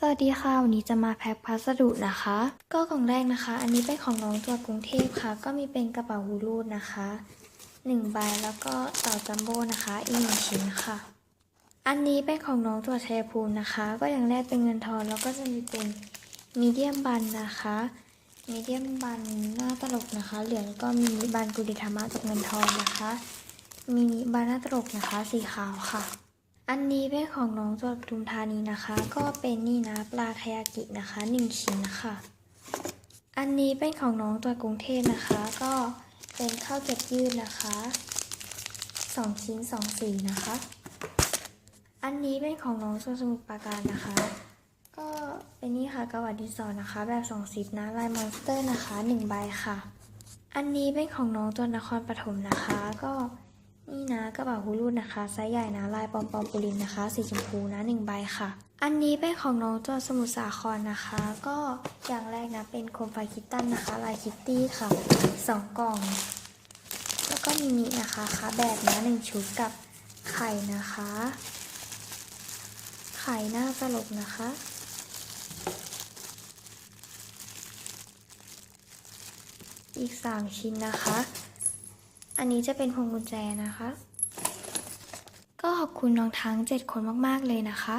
สวัสดีค่ะ วันนี้จะมาแพ็คพัสดุนะคะ ก็กล่องแรกนะคะ อันนี้เป็นของน้องตัวกรุงเทพค่ะ ก็มีเป็นกระเป๋าฮูรูดนะคะหนึ่งใบแล้วก็เต่าจัมโบ้นะคะอีกหนึ่งชิ้นค่ะ อันนี้เป็นของน้องตัวชัยภูมินะคะ ก็อย่างแรกเป็นเงินทอนแล้วก็จะมีเป็นมีเดียมบันนะคะมีเดียมบันหน้าตลกนะคะ เหลืองก็มีบันกุดิธรรมะกับเงินทอนนะคะมินิบันหน้าตลกนะคะ สีขาวค่ะ อันนี้เป็นของน้องจังหวัดปทุมธานีนะคะ ก็เป็นนี่นะปลาทายากินะคะหนึ่งชิ้นนะคะอันนี้เป็นของน้องตัวกรุงเทพนะคะ ก็เป็นข้าวเก็บยืดนะคะสองชิ้นสองสีนะคะ อันนี้เป็นของน้องตัวสมุทรปราการนะคะ ก็เป็นนี่ค่ะกระดาษดินสอนะคะ แบบสองสิบนะลายมอนสเตอร์นะคะหนึ่งใบค่ะ อันนี้เป็นของน้องตัวนครปฐมนะคะ ก็ นี่นะกระเป๋าฮูรูดนะคะไซส์ใหญ่นะลายปอมปอมปุรินนะคะ สีชมพูนะหนึ่งใบค่ะ อันนี้เป็นของน้องตัวสมุทรสาครนะคะ ก็อย่างแรกนะเป็นโคมไฟคิตตันนะคะลายคิตตี้ค่ะสองกล่อง แล้วก็มินินะคะคะแบบนะหนึ่งชุดกับไข่นะคะ ไข่หน้าตลกนะคะอีก 3 ชิ้นนะคะ อันนี้จะเป็นพวงกุญแจนะคะ ก็ขอบคุณน้องทั้ง 7 คนมาก ๆ เลยนะคะ